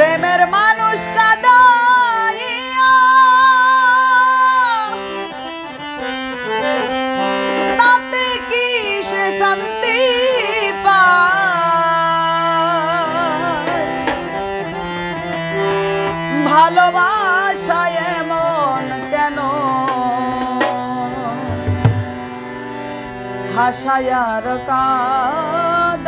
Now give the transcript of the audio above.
প্রেমের মানুষ কাদাইয়া। তাতে কি সে শান্তি ভালোবাসায় এমন কেন? হাসায়ার কাদ